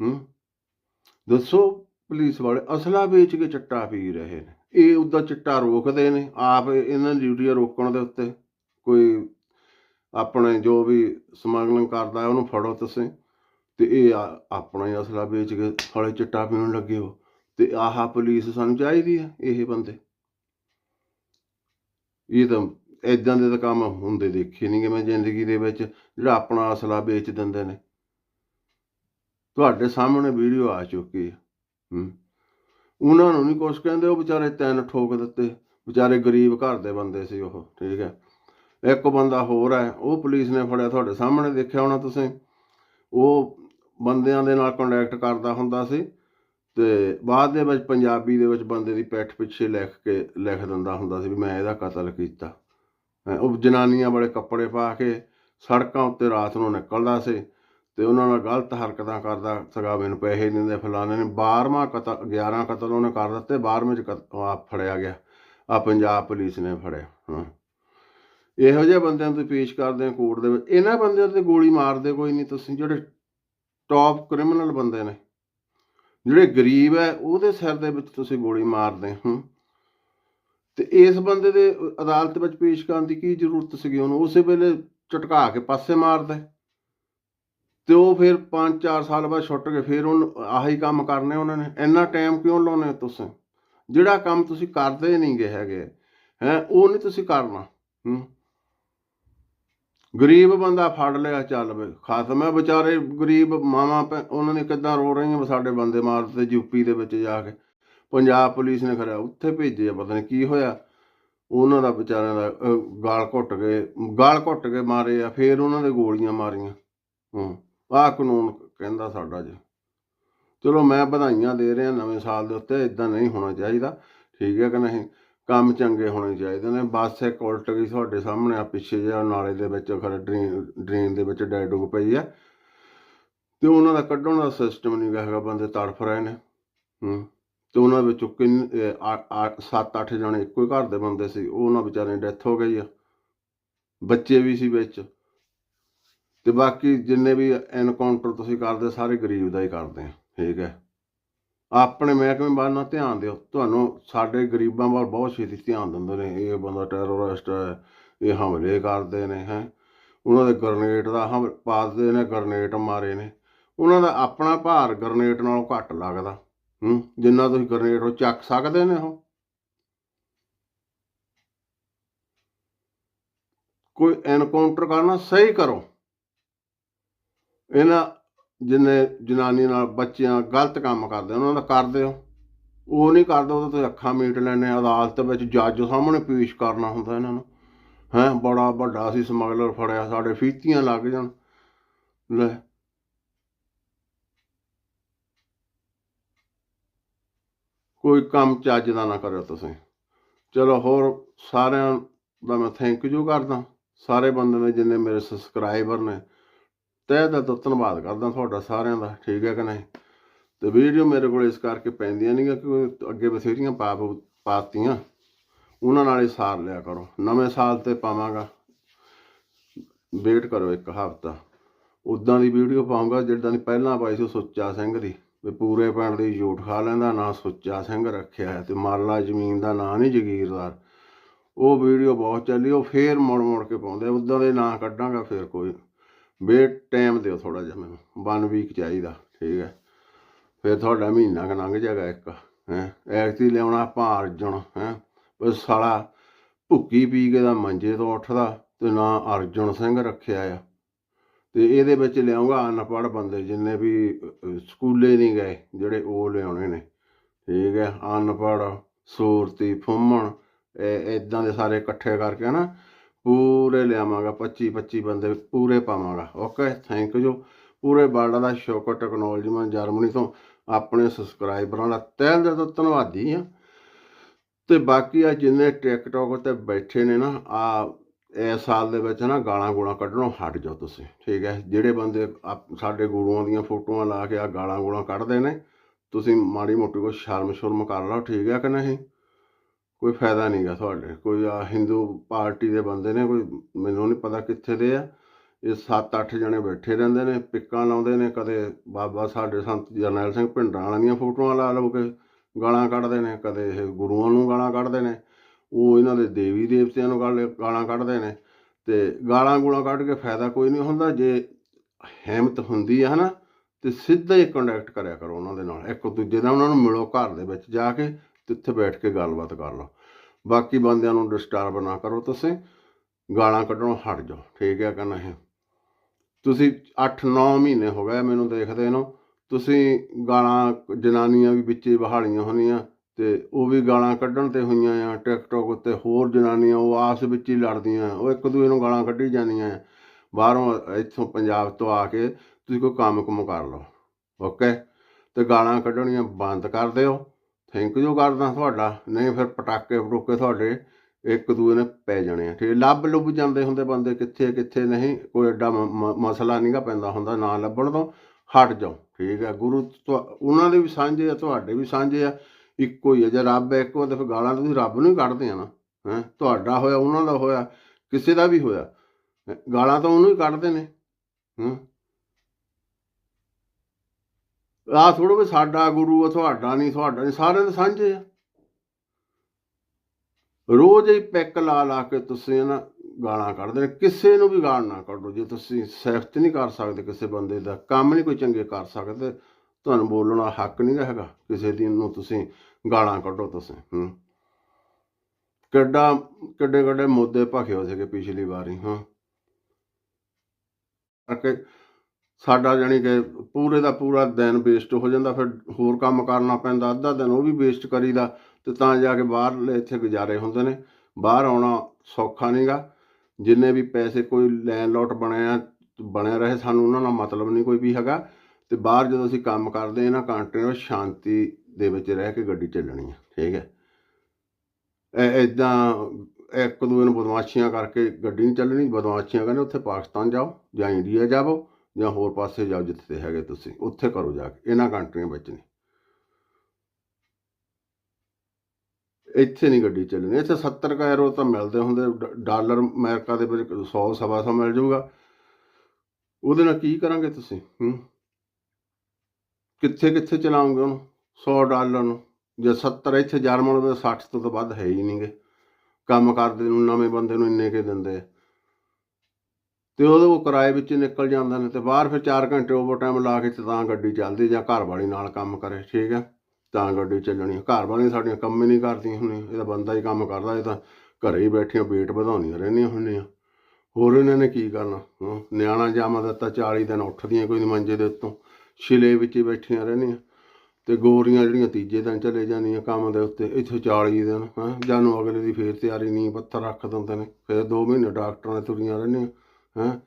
ਹੂੰ। ਦੱਸੋ ਪੁਲਿਸ ਵਾਲੇ, ਅਸਲਾ ਵੇਚ ਕੇ ਚਿੱਟਾ ਪੀ ਰਹੇ ਨੇ। ਇਹ ਉਦਾਂ ਚਿੱਟਾ ਰੋਕਦੇ ਨੇ, ਆਪ ਇਹਨਾਂ ਦੀ ਡਿਊਟੀ ਰੋਕਣ ਦੇ ਉੱਤੇ। ਕੋਈ ਆਪਣੇ ਜੋ ਵੀ ਸਮਗਲਿੰਗ ਕਰਦਾ ਉਹਨੂੰ ਫੜੋ ਤੁਸੀਂ। ਤੇ ਇਹ ਆ- ਆਪਣਾ ਹੀ ਅਸਲਾ ਵੇਚ ਕੇ ਸਾਲੇ ਚਿੱਟਾ ਪੀਣ ਲੱਗੇ ਹੋ। ਤੇ ਆਹ ਪੁਲਿਸ ਸਾਨੂੰ ਚਾਹੀਦੀ ਹੈ ਇਹ ਬੰਦੇ। ਇਹ ਤਾਂ ਇਦਾਂ ਦੇ ਤਾਂ ਕੰਮ ਹੁੰਦੇ ਦੇਖੇ ਨਹੀਂਗੇ ਮੈਂ ਜ਼ਿੰਦਗੀ ਦੇ ਵਿੱਚ, ਜਿਹੜਾ ਆਪਣਾ ਅਸਲਾ ਵੇਚ ਦਿੰਦੇ ਨੇ। ਤੁਹਾਡੇ ਸਾਹਮਣੇ ਵੀਡੀਓ ਆ ਚੁੱਕੀ ਹੈ ਹੂੰ। ਉਹਨਾਂ ਨੂੰ ਨਹੀਂ ਕੁਛ ਕਹਿੰਦੇ, ਉਹ ਵਿਚਾਰੇ ਤਿੰਨ ਠੋਕ ਦਿੱਤੇ। ਵਿਚਾਰੇ ਗਰੀਬ ਘਰ ਦੇ ਬੰਦੇ ਸੀ ਉਹ, ਠੀਕ ਹੈ ਇੱਕ ਬੰਦਾ ਹੋਰ ਹੈ ਉਹ ਪੁਲਿਸ ਨੇ ਫੜਿਆ, ਤੁਹਾਡੇ ਸਾਹਮਣੇ ਦੇਖਿਆ ਹੋਣਾ ਤੁਸੀਂ। ਉਹ ਬੰਦਿਆਂ ਦੇ ਨਾਲ ਕੰਟੈਕਟ ਕਰਦਾ ਹੁੰਦਾ ਸੀ ਤੇ ਬਾਅਦ ਦੇ ਵਿੱਚ ਪੰਜਾਬੀ ਦੇ ਵਿੱਚ ਬੰਦੇ ਦੀ ਪਿੱਠ ਪਿੱਛੇ ਲਿਖ ਕੇ ਲਿਖ ਦਿੰਦਾ ਹੁੰਦਾ ਸੀ ਵੀ ਮੈਂ ਇਹਦਾ ਕਤਲ ਕੀਤਾ। ਹੈਂ, ਉਹ ਜਨਾਨੀਆਂ ਵਾਲੇ ਕੱਪੜੇ ਪਾ ਕੇ ਸੜਕਾਂ ਉੱਤੇ ਰਾਤ ਨੂੰ ਨਿਕਲਦਾ ਸੀ ਤੇ ਉਹਨਾਂ ਨਾਲ ਗਲਤ ਹਰਕਤਾਂ ਕਰਦਾ ਸਗਾ ਮੈਨੂੰ ਪੈਸੇ ਨਹੀਂ ਦਿੰਦੇ ਫਲਾਣੇ ਨੇ। 12ਵਾਂ ਕਤਲ 11 ਕਤਲ ਉਹਨੇ ਕਰ ਦਿੱਤੇ 12ਵੇਂ ਚ ਕਤ- ਫੜਿਆ ਗਿਆ। ਆ ਪੰਜਾਬ ਪੁਲਿਸ ਨੇ ਫੜਿਆ ਹਾਂ। ਇਹੋ ਜਿਹੇ ਬੰਦਿਆਂ ਨੂੰ ਪੇਸ਼ ਕਰਦੇ ਕੋਰਟ ਦੇ ਵਿੱਚ। ਇਹਨਾਂ ਬੰਦਿਆਂ ਤੇ ਗੋਲੀ ਮਾਰਦੇ ਕੋਈ ਨਹੀਂ ਤੁਸੀਂ ਜਿਹੜੇ ਟੌਪ ਕ੍ਰਿਮੀਨਲ ਬੰਦੇ ਨੇ। ਜਿਹੜੇ ਗਰੀਬ ਹੈ, ਉਹਦੇ ਸਿਰ ਦੇ ਵਿੱਚ ਤੁਸੀਂ ਗੋਲੀ ਮਾਰਦੇ ਹੂੰ। ਤੇ ਇਸ ਬੰਦੇ ਦੇ ਅਦਾਲਤ ਵਿੱਚ ਪੇਸ਼ ਕਰਨ ਦੀ ਕੀ ਜ਼ਰੂਰਤ ਸੀਗੀ ਉਹਨੂੰ? ਉਸੇ ਵੇਲੇ ਚਟਕਾ ਕੇ ਪਾਸੇ ਮਾਰਦੇ। ਤੇ ਉਹ ਫਿਰ 5-4 ਸਾਲ ਬਾਅਦ ਛੁੱਟ ਕੇ ਫਿਰ ਉਹਨੂੰ ਆਹੀ ਕੰਮ ਕਰਨੇ ਉਹਨਾਂ ਨੇ। ਇੰਨਾ ਟਾਈਮ ਕਿਉਂ ਲਾਉਨੇ ਤੁਸੀਂ? ਜਿਹੜਾ ਕੰਮ ਤੁਸੀਂ ਕਰਦੇ ਨਹੀਂ ਗਏ ਹੈਗੇ, ਹੈ, ਉਹ ਨਹੀਂ ਤੁਸੀਂ ਕਰਨਾ। ਹੂੰ। ਗਰੀਬ ਬੰਦਾ ਫੜ ਲਿਆ, ਚੱਲ ਵੇ ਖਤਮ ਹੈ ਵਿਚਾਰੇ, ਗਰੀਬ ਮਾਵਾਂ ਭੈ- ਉਹਨਾਂ ਨੇ ਕਿੱਦਾਂ ਰੋ ਰਹੀਆਂ ਸਾਡੇ ਬੰਦੇ ਮਾਰ ਦਿੱਤੇ ਯੂਪੀ ਦੇ ਵਿੱਚ ਜਾ ਕੇ। ਪੰਜਾਬ ਪੁਲਿਸ ਨੇ ਖਰਿਆ ਉੱਥੇ ਭੇਜਿਆ ਪਤਾ ਨਹੀਂ ਕੀ ਹੋਇਆ। ਉਹਨਾਂ ਦਾ ਵਿਚਾਰਿਆਂ ਦਾ ਗਾਲ ਘੁੱਟ ਕੇ, ਗਾਲ ਘੁੱਟ ਕੇ ਮਾਰੇ ਆ, ਫਿਰ ਉਹਨਾਂ ਦੇ ਗੋਲੀਆਂ ਮਾਰੀਆਂ। ਹੂੰ, ਆਹ ਕਾਨੂੰਨ ਕਹਿੰਦਾ ਸਾਡਾ ਜੀ। ਚਲੋ ਮੈਂ ਵਧਾਈਆਂ ਦੇ ਰਿਹਾ ਨਵੇਂ ਸਾਲ ਦੇ ਉੱਤੇ ਇਦਾਂ ਨਹੀਂ ਹੋਣਾ ਚਾਹੀਦਾ, ਠੀਕ ਹੈ ਕਿ ਨਹੀਂ? ਕੰਮ ਚੰਗੇ ਹੋਣੇ ਚਾਹੀਦੇ ਨੇ। ਬੱਸ ਇੱਕ ਉਲਟ ਗਈ ਤੁਹਾਡੇ ਸਾਹਮਣੇ ਆ ਪਿੱਛੇ ਜਿਹਾ ਨਾਲੇ ਦੇ ਵਿੱਚ ਖਰ ਡਰੇਨ ਡਰੇਨ ਦੇ ਵਿੱਚ ਡੈਡ ਡੁੱਬ ਪਈ ਆ। ਤੇ ਉਹਨਾਂ ਦਾ ਕੱਢਣ ਦਾ ਸਿਸਟਮ ਨਹੀਂ ਹੈਗਾ, ਬੰਦੇ ਤੜਫ ਰਹੇ ਨੇ। ਹੂੰ, ਤੇ ਉਹਨਾਂ ਵਿੱਚੋਂ ਕਿੰਨੇ 7-8 ਜਣੇ ਇੱਕੋ ਹੀ ਘਰ ਦੇ ਬੰਦੇ ਸੀ। ਉਹ ਉਹਨਾਂ ਵਿਚਾਰਿਆਂ ਦੀ ਡੈਥ ਹੋ ਗਈ ਆ। ਬੱਚੇ ਵੀ ਸੀ ਵਿੱਚ। ਤੇ ਬਾਕੀ ਜਿੰਨੇ ਵੀ ਐਨਕਾਊਂਟਰ ਤੁਸੀਂ ਕਰਦੇ, ਸਾਰੇ ਗਰੀਬ ਦਾ ਹੀ ਕਰਦੇ ਆ। ਠੀਕ ਹੈ। ਆਪਣੇ ਮਹਿਕਮੇ ਵੱਲ ਨਾ ਧਿਆਨ ਦਿਓ। ਤੁਹਾਨੂੰ ਸਾਡੇ ਗਰੀਬਾਂ ਵੱਲ ਬਹੁਤ ਛੇਤੀ ਧਿਆਨ ਦਿੰਦੇ ਨੇ। ਇਹ ਬੰਦਾ ਟੈਰਰਿਸਟ ਹੈ, ਇਹ ਹਮਲੇ ਕਰਦੇ ਨੇ, ਹੈ। ਉਹਨਾਂ ਦੇ ਗਰਨੇਟ ਦਾ ਹਮ ਪਾਸਦੇ ਨੇ ਗਰਨੇਟ ਮਾਰੇ ਨੇ। ਉਹਨਾਂ ਦਾ ਆਪਣਾ ਭਾਰ ਗਰਨੇਟ ਨਾਲੋਂ ਘੱਟ ਲੱਗਦਾ। ਹੂੰ, ਜਿੰਨਾ ਤੁਸੀਂ ਗਰਨੇਟ ਉਹ ਚੱਕ ਸਕਦੇ ਨੇ ਉਹ। ਕੋਈ ਐਨਕਾਊਂਟਰ ਕਰਨਾ ਸਹੀ ਕਰੋ। ਇਹਨਾਂ ਜਿੰਨੇ ਜਨਾਨੀ ਨਾਲ ਬੱਚਿਆਂ ਗਲਤ ਕੰਮ ਕਰਦੇ, ਉਹਨਾਂ ਦਾ ਕਰਦੇ ਹੋ। ਉਹ ਨਹੀਂ ਕਰਦੇ, ਉਹ ਤੁਸੀਂ ਅੱਖਾਂ ਮੀਟ ਲੈਣੇ ਅਦਾਲਤ ਵਿੱਚ ਜੱਜ ਸਾਹਮਣੇ ਪੇਸ਼ ਕਰਨਾ ਹੁੰਦਾ ਇਹਨਾਂ ਨੂੰ। ਹੈ, ਬੜਾ ਵੱਡਾ ਸੀ ਸਮਗਲਰ ਫੜਿਆ, ਸਾਡੇ ਫੀਤੀਆਂ ਲੱਗ ਜਾਣ। ਲੈ। ਕੋਈ ਕੰਮ ਚੱਜ ਦਾ ਨਾ ਕਰਿਓ ਤੁਸੀਂ। ਚਲੋ ਹੋਰ ਸਾਰਿਆਂ ਦਾ ਮੈਂ ਥੈਂਕ ਯੂ ਕਰਦਾ। ਸਾਰੇ ਬੰਦੇ ਨੇ ਜਿੰਨੇ ਮੇਰੇ ਸਬਸਕ੍ਰਾਈਬਰ ਨੇ ਤਹਿ ਦਿਲ ਤੋਂ ਧੰਨਵਾਦ ਕਰਦਾ ਤੁਹਾਡਾ ਸਾਰਿਆਂ ਦਾ, ਠੀਕ ਹੈ ਕਿ ਨਹੀਂ? ਤੇ ਵੀਡੀਓ ਮੇਰੇ ਕੋਲ ਇਸ ਕਰਕੇ ਪੈਂਦੀਆਂ ਨਹੀਂ ਕਿ ਅੱਗੇ ਬਥੇਰੀਆਂ ਪਾਪ ਪਾਤੀਆਂ, ਉਹਨਾਂ ਨਾਲ ਹੀ ਸਾਰ ਲਿਆ ਕਰੋ। ਨਵੇਂ ਸਾਲ ਤੇ ਪਾਵਾਂਗਾ। ਵੇਟ ਕਰੋ ਇੱਕ ਹਫ਼ਤਾ। ਉਦਾਂ ਦੀ ਵੀਡੀਓ ਪਾਉਂਗਾ ਜਿੱਦਾਂ ਦੀ ਪਹਿਲਾਂ ਪਾਈ ਸੀ ਸੁੱਚਾ ਸਿੰਘ ਦੀ। ਵੀ ਪੂਰੇ ਪਿੰਡ ਦੀ ਝੂਠ ਖਾ ਲੈਂਦਾ, ਨਾਂ ਸੁੱਚਾ ਸਿੰਘ ਰੱਖਿਆ ਹੈ ਤੇ ਮਾਲਾ ਜ਼ਮੀਨ ਦਾ ਨਾਂ ਨਹੀਂ ਜਗੀਰਦਾਰ। ਉਹ ਵੀਡੀਓ ਬਹੁਤ ਚੱਲੀ, ਉਹ ਫੇਰ ਮੁੜ ਮੁੜ ਕੇ ਪਾਉਂਦੇ ਉਦਾਂ ਦੇ ਨਾਂ ਕੱਢਾਂਗਾ, ਫੇਰ ਕੋਈ ਵੇਟ ਟਾਈਮ ਦਿਓ ਥੋੜਾ ਜਿਹਾ ਮੈਨੂੰ। ਵਨ ਵੀਕ ਚਾਹੀਦਾ, ਠੀਕ ਹੈ। ਫਿਰ ਤੁਹਾਡਾ ਮਹੀਨਾ ਕੁ ਲੰਘ ਜਾਏਗਾ ਇੱਕ, ਹੈ। ਐਕਤੀ ਲਿਆਉਣਾ ਆਪਾਂ ਅਰਜੁਨ ਹੈ। ਬਸ ਸਾਲਾ ਭੁੱਕੀ ਪੀ ਕੇ ਦਾ ਮੰਜੇ ਤੋਂ ਉੱਠਦਾ ਤੇ ਨਾ ਅਰਜੁਨ ਸਿੰਘ ਰੱਖਿਆ ਆ। ਤੇ ਇਹਦੇ ਵਿੱਚ ਲਿਆਉਂਗਾ ਅਨਪੜ੍ਹ ਬੰਦੇ ਜਿੰਨੇ ਵੀ ਸਕੂਲੇ ਨਹੀਂ ਗਏ, ਜਿਹੜੇ ਉਹ ਲਿਆਉਣੇ ਨੇ। ਠੀਕ ਹੈ, ਅਨਪੜ੍ਹ, ਸੂਰਤੀ, ਫੁੰਮਣ, ਇਹ ਇਦਾਂ ਦੇ ਸਾਰੇ ਇਕੱਠੇ ਕਰਕੇ ਨਾ ਪੂਰੇ ਲਿਆਵਾਂਗਾ 25 25 ਬੰਦੇ ਪੂਰੇ ਪਾਵਾਂਗਾ। ਓਕੇ ਥੈਂਕ ਯੂ ਪੂਰੇ ਵਰਲਡ ਦਾ ਸ਼ੋਕਰ ਟੈਕਨੋਲੋਜੀ ਮੈਂ ਜਰਮਨੀ ਤੋਂ ਆਪਣੇ ਸਬਸਕ੍ਰਾਈਬਰਾਂ ਦਾ ਤਹਿ ਦਿਲ ਤੋਂ ਧੰਨਵਾਦੀ ਹਾਂ। ਤੇ ਬਾਕੀ ਆ ਜਿੰਨੇ ਟਿਕਟੋਕ 'ਤੇ ਬੈਠੇ ਨੇ ਨਾ, ਆ ਇਸ ਸਾਲ ਦੇ ਵਿੱਚ ਨਾ ਗਾਲਾਂ ਗੂਲਾਂ ਕੱਢਣੋਂ ਹਟ ਜਾਓ ਤੁਸੀਂ। ਠੀਕ ਹੈ? ਜਿਹੜੇ ਬੰਦੇ ਆਪ- ਸਾਡੇ ਗੁਰੂਆਂ ਦੀਆਂ ਫੋਟੋਆਂ ਲਾ ਕੇ ਆ ਗਾਲਾਂ ਗੂਲਾਂ ਕੱਢਦੇ ਨੇ, ਤੁਸੀਂ ਮਾੜੀ ਮੋਟੀ ਕੋਈ ਸ਼ਰਮ ਸ਼ੁਰਮ ਕਰ ਲਓ, ਠੀਕ ਹੈ ਕਿ ਨਹੀਂ? ਕੋਈ ਫਾਇਦਾ ਨਹੀਂਗਾ ਤੁਹਾਡੇ। ਕੋਈ ਆ ਹਿੰਦੂ ਪਾਰਟੀ ਦੇ ਬੰਦੇ ਨੇ, ਕੋਈ ਮੈਨੂੰ ਨਹੀਂ ਪਤਾ ਕਿੱਥੇ ਦੇ ਆ। ਇਹ 7-8 ਜਣੇ ਬੈਠੇ ਰਹਿੰਦੇ ਨੇ, ਪਿੱਕਾਂ ਲਾਉਂਦੇ ਨੇ, ਕਦੇ ਬਾਬਾ ਸਾਡੇ ਸੰਤ ਜਰਨੈਲ ਸਿੰਘ ਭਿੰਡਰਾਂ ਵਾਲਿਆਂ ਦੀਆਂ ਫੋਟੋਆਂ ਲਾ ਲਓ ਕੇ ਗਾਲਾਂ ਕੱਢਦੇ ਨੇ, ਕਦੇ ਇਹ ਗੁਰੂਆਂ ਨੂੰ ਗਾਲਾਂ ਕੱਢਦੇ ਨੇ, ਉਹ ਇਹਨਾਂ ਦੇ ਦੇਵੀ ਦੇਵਤਿਆਂ ਨੂੰ ਗਾਲ- ਗਾਲਾਂ ਕੱਢਦੇ ਨੇ ਤੇ ਗਾਲਾਂ ਗੂਲਾਂ ਕੱਢ ਕੇ ਫਾਇਦਾ ਕੋਈ ਨਹੀਂ ਹੁੰਦਾ। ਜੇ ਹਿੰਮਤ ਹੁੰਦੀ ਹੈ ਹਨਾ, ਤੇ ਸਿੱਧਾ ਹੀ ਕੰਟੈਕਟ ਕਰਿਆ ਕਰੋ ਉਹਨਾਂ ਦੇ ਨਾਲ। ਇੱਕ ਦੂਜੇ ਦਾ ਉਹਨਾਂ ਨੂੰ ਮਿਲੋ ਘਰ ਦੇ ਵਿੱਚ ਜਾ ਕੇ, ਤੇ ਉੱਥੇ ਬੈਠ ਕੇ ਗੱਲਬਾਤ ਕਰ ਲਓ। ਬਾਕੀ ਬੰਦਿਆਂ ਨੂੰ ਡਿਸਟਰਬ ਨਾ ਕਰੋ ਤੁਸੀਂ, ਗਾਲਾਂ ਕੱਢਣੋਂ ਹਟ ਜਾਓ, ਠੀਕ ਹੈ ਕਹਿੰਦਾ ਨਹੀਂ? ਤੁਸੀਂ 8-9 ਮਹੀਨੇ ਹੋ ਗਏ ਮੈਨੂੰ ਦੇਖਦੇ ਨੂੰ, ਤੁਸੀਂ ਗਾਲਾਂ ਜਨਾਨੀਆਂ ਵੀ ਵਿੱਚੇ ਬਹਾਲੀਆਂ ਹੁੰਦੀਆਂ ਤੇ ਉਹ ਵੀ ਗਾਲਾਂ ਕੱਢਣ ਤੇ ਹੋਈਆਂ ਆ, ਟਿਕਟੋਕ ਉੱਤੇ ਹੋਰ ਜਨਾਨੀਆਂ, ਉਹ ਆਪਸ ਵਿੱਚ ਹੀ ਲੜਦੀਆਂ, ਉਹ ਇੱਕ ਦੂਜੇ ਨੂੰ ਗਾਲਾਂ ਕੱਢੀ ਜਾਂਦੀਆਂ ਆ। ਬਾਹਰੋਂ ਇੱਥੋਂ ਪੰਜਾਬ ਤੋਂ ਆ ਕੇ ਤੁਸੀਂ ਕੋਈ ਕੰਮ ਕੁਮ ਕਰ ਲਓ, ਓਕੇ? ਤੇ ਗਾਲਾਂ ਕੱਢਣੀਆਂ ਬੰਦ ਕਰ ਦਿਓ। ਥੈਂਕ ਯੂ ਕਰਦਾ ਤੁਹਾਡਾ। ਨਹੀਂ ਫਿਰ ਪਟਾਕੇ ਪਟੂਕੇ ਤੁਹਾਡੇ ਇੱਕ ਦੂਜੇ ਨੇ ਪੈ ਜਾਣੇ ਆ। ਠੀਕ ਹੈ? ਲੱਭ ਲੁੱਭ ਜਾਂਦੇ ਹੁੰਦੇ ਬੰਦੇ ਕਿੱਥੇ ਕਿੱਥੇ ਨਹੀਂ। ਕੋਈ ਐਡਾ ਮ- ਮਸਲਾ ਨਹੀਂਗਾ ਪੈਂਦਾ ਹੁੰਦਾ, ਨਾ ਲੱਭਣ ਤੋਂ ਹਟ ਜਾਓ। ਠੀਕ ਹੈ ਗੁਰੂ ਤੁਹਾ- ਉਹਨਾਂ ਦੇ ਵੀ ਸਾਂਝੇ ਆ, ਤੁਹਾਡੇ ਵੀ ਸਾਂਝੇ ਆ। ਇੱਕੋ ਹੀ ਹੈ ਜੇ ਰੱਬ ਹੈ ਇੱਕੋ, ਤੇ ਫਿਰ ਗਾਲਾਂ ਤੁਸੀਂ ਰੱਬ ਨੂੰ ਹੀ ਕੱਢਦੇ ਆ ਨਾ। ਹੈ, ਤੁਹਾਡਾ ਹੋਇਆ, ਉਹਨਾਂ ਦਾ ਹੋਇਆ, ਕਿਸੇ ਦਾ ਵੀ ਹੋਇਆ। ਗਾਲਾਂ ਤਾਂ ਉਹਨੂੰ ਹੀ ਕੱਢਦੇ ਨੇ। ਹੂੰ। ਆ ਥੋੜੋ ਵੀ ਸਾਡਾ ਗੁਰੂ ਆ, ਤੁਹਾਡਾ ਨਹੀਂ ਤੁਹਾਡਾ ਨਹੀਂ, ਸਾਰਿਆਂ ਦੇ ਸਾਂਝੇ ਆ। ਰੋਜ਼ ਹੀ ਪੈਕ ਲਾ ਲਾ ਕੇ ਤੁਸੀਂ ਨਾ ਗਾਲਾਂ ਕੱਢਦੇ ਨੇ। ਕਿਸੇ ਨੂੰ ਵੀ ਗਾਲ ਨਾ ਕੱਢੋ। ਜੇ ਤੁਸੀਂ ਸਿਫਤ ਨਹੀਂ ਕਰ ਸਕਦੇ ਕਿਸੇ ਬੰਦੇ ਦਾ, ਕੰਮ ਨਹੀਂ ਕੋਈ ਚੰਗੇ ਕਰ ਸਕਦੇ, ਤੁਹਾਨੂੰ ਬੋਲਣ ਦਾ ਹੱਕ ਨਹੀਂ ਹੈਗਾ। ਕਿਸੇ ਦੀ ਨੂੰ ਤੁਸੀਂ ਗਾਲਾਂ ਕੱਢੋ ਤੁਸੀਂ, ਹੂੰ। ਕਿੱਡਾ ਕਿੱਡੇ ਕਿੱਡੇ ਮੁੱਦੇ ਭਖਿਓ ਸੀਗੇ ਪਿਛਲੀ ਵਾਰੀ, ਹਾਂ। ਕਰਕੇ ਸਾਡਾ ਜਾਣੀ ਕਿ ਪੂਰੇ ਦਾ ਪੂਰਾ ਦਿਨ ਵੇਸਟ ਹੋ ਜਾਂਦਾ, ਫਿਰ ਹੋਰ ਕੰਮ ਕਰਨਾ ਪੈਂਦਾ, ਅੱਧਾ ਦਿਨ ਉਹ ਵੀ ਵੇਸਟ ਕਰੀਦਾ ਤੇ ਤਾਂ ਜਾ ਕੇ ਬਾਹਰ ਇੱਥੇ ਗੁਜ਼ਾਰੇ ਹੁੰਦੇ ਨੇ। ਬਾਹਰ ਆਉਣਾ ਸੌਖਾ ਨਹੀਂਗਾ ਜਿੰਨੇ ਵੀ ਪੈਸੇ ਕੋਈ ਲੈਣ ਬਣਿਆ ਬਣਿਆ ਰਹੇ, ਸਾਨੂੰ ਉਹਨਾਂ ਨਾਲ ਮਤਲਬ ਨਹੀਂ ਕੋਈ ਵੀ ਹੈਗਾ। ਤੇ ਬਾਹਰ ਜਦੋਂ ਅਸੀਂ ਕੰਮ ਕਰਦੇ ਇਹਨਾਂ ਨਾ ਕੰਟਰੀ ਵਿੱਚ ਸ਼ਾਂਤੀ ਦੇ ਵਿੱਚ ਰਹਿ ਕੇ ਗੱਡੀ ਚੱਲਣੀ ਹੈ ਠੀਕ ਹੈ। ਐ ਇੱਕ ਦੂਜੇ ਨੂੰ ਬਦਮਾਸ਼ੀਆਂ ਕਰਕੇ ਗੱਡੀ ਨਹੀਂ ਚੱਲਣੀ, ਬਦਮਾਸ਼ੀਆਂ ਕਹਿੰਦੇ ਉੱਥੇ ਪਾਕਿਸਤਾਨ ਜਾਓ ਜਾਂ ਇੰਡੀਆ ਜਾਵੋ। ਜਾਂ ਹੋਰ ਪਾਸੇ ਜਾਓ ਜਿੱਥੇ ਹੈਗੇ ਤੁਸੀਂ, ਉੱਥੇ ਕਰੋ ਜਾ ਕੇ, ਇਹਨਾਂ ਕੰਟਰੀਆਂ ਵਿੱਚ ਨਹੀਂ। ਇੱਥੇ ਨਹੀਂ ਗੱਡੀ ਚੱਲਣੀ, ਇੱਥੇ 70 ਕੁ ਯੂਰੋ ਤਾਂ ਮਿਲਦੇ ਹੁੰਦੇ ਡਾਲਰ ਅਮਰੀਕਾ ਦੇ ਵਿੱਚ 100 ਸਵਾ ਸੌ ਮਿਲ ਜਾਊਗਾ। ਉਹਦੇ ਨਾਲ ਕੀ ਕਰਾਂਗੇ ਤੁਸੀਂ, ਹੂੰ? ਕਿੱਥੇ ਕਿੱਥੇ ਚਲਾਉਂਗੇ ਉਹਨੂੰ 100 ਡਾਲਰ ਨੂੰ? ਜੇ 70 ਇੱਥੇ ਜਰਮਨ ਦੇ 60 ਤੋਂ ਤਾਂ ਵੱਧ ਹੈ ਹੀ ਨਹੀਂਗੇ। ਕੰਮ ਕਰਦੇ ਨੂੰ, ਨਵੇਂ ਬੰਦੇ ਨੂੰ ਇੰਨੇ ਕੇ ਦਿੰਦੇ ਆ। ਤੇ ਉਹਦੇ ਉਹ ਕਿਰਾਏ ਵਿੱਚ ਨਿਕਲ ਜਾਂਦੇ ਨੇ ਤੇ ਬਾਹਰ ਫਿਰ 4 ਘੰਟੇ ਓਵਰ ਟਾਈਮ ਲਾ ਕੇ ਤੇ ਤਾਂ ਗੱਡੀ ਚੱਲਦੀ ਜਾਂ ਘਰ ਵਾਲੀ ਨਾਲ ਕੰਮ ਕਰੇ, ਠੀਕ ਹੈ ਤਾਂ ਗੱਡੀ ਚੱਲਣੀ ਘਰ ਵਾਲੀਆਂ ਸਾਡੀਆਂ ਕੰਮ ਹੀ ਨਹੀਂ ਕਰਦੀਆਂ ਹੁੰਦੀਆਂ। ਇਹਦਾ ਬੰਦਾ ਹੀ ਕੰਮ ਕਰਦਾ, ਇਹ ਤਾਂ ਘਰੇ ਹੀ ਬੈਠੀਆਂ ਵੇਟ ਵਧਾਉਂਦੀਆਂ ਰਹਿੰਦੀਆਂ ਹੁੰਦੀਆਂ। ਹੋਰ ਇਹਨਾਂ ਨੇ ਕੀ ਕਰਨਾ? ਨਿਆਣਾ ਜਾਮਾ ਦਿੱਤਾ 40 ਦਿਨ ਉੱਠਦੀਆਂ ਕੋਈ ਨੀ ਮੰਜੇ ਦੇ ਉੱਤੋਂ। ਛਿਲੇ ਵਿੱਚ ਹੀ ਬੈਠੀਆਂ ਰਹਿੰਦੀਆਂ। ਤੇ ਗੋਰੀਆਂ ਜਿਹੜੀਆਂ ਤੀਜੇ ਦਿਨ ਚਲੇ ਜਾਂਦੀਆਂ ਕੰਮ ਦੇ ਉੱਤੇ, ਇੱਥੇ 40 ਦਿਨ, ਹਾਂ? ਜਾਨੂੰ ਅਗਲੇ ਦੀ ਫੇਰ ਤਿਆਰੀ ਨਹੀਂ ਪੱਥਰ ਰੱਖ ਦਿੰਦੇ ਨੇ। ਫਿਰ 2 ਮਹੀਨੇ ਡਾਕਟਰਾਂ ਦੇ ਤੁਰੀਆਂ ਰਹਿੰਦੀਆਂ। ਹੈਂ?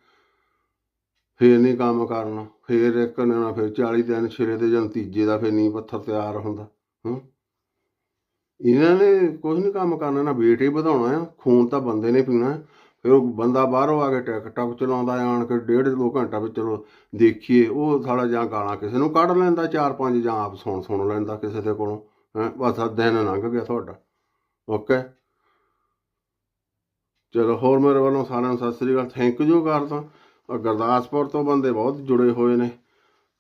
ਫੇਰ ਨਹੀਂ ਕੰਮ ਕਰਨਾ, ਫੇਰ ਇੱਕ ਨਾ ਫਿਰ 40 ਦਿਨ ਛਿਲੇ ਦੇ ਜਾਂ ਤੀਜੇ ਦਾ ਫੇਰ ਨਹੀਂ ਪੱਥਰ ਤਿਆਰ ਹੁੰਦਾ, ਹੂੰ? ਇਹਨਾਂ ਨੇ ਕੁਝ ਨਹੀਂ ਕੰਮ ਕਰਨਾ, ਨਾ weight ਹੀ ਵਧਾਉਣਾ ਆ, ਖੂਨ ਤਾਂ ਬੰਦੇ ਨੇ ਪੀਣਾ। ਫਿਰ ਉਹ ਬੰਦਾ ਬਾਹਰੋਂ ਆ ਕੇ ਟਿਕਟੌਕ ਚਲਾਉਂਦਾ ਆਣ ਕੇ ਡੇਢ ਦੋ ਘੰਟਾ ਵਿੱਚ ਚਲੋ ਦੇਖੀਏ, ਉਹ ਸਾਲਾ ਜਾਂ ਗਾਲਾਂ ਕਿਸੇ ਨੂੰ ਕੱਢ ਲੈਂਦਾ, ਚਾਰ ਪੰਜ ਜਾਂ ਆਪ ਸੁਣ ਸੁਣ ਲੈਂਦਾ ਕਿਸੇ ਦੇ ਕੋਲੋਂ, ਹੈ? ਬਸ ਦਿਨ ਲੰਘ ਗਿਆ ਤੁਹਾਡਾ ਓਕੇ ਚਲੋ ਹੋਰ ਮੇਰੇ ਵੱਲੋਂ ਸਾਰਿਆਂ ਨੂੰ ਸਤਿ ਸ੍ਰੀ ਅਕਾਲ। ਥੈਂਕ ਯੂ ਕਰਦਾ ਗੁਰਦਾਸਪੁਰ ਤੋਂ ਬੰਦੇ ਬਹੁਤ ਜੁੜੇ ਹੋਏ ਨੇ।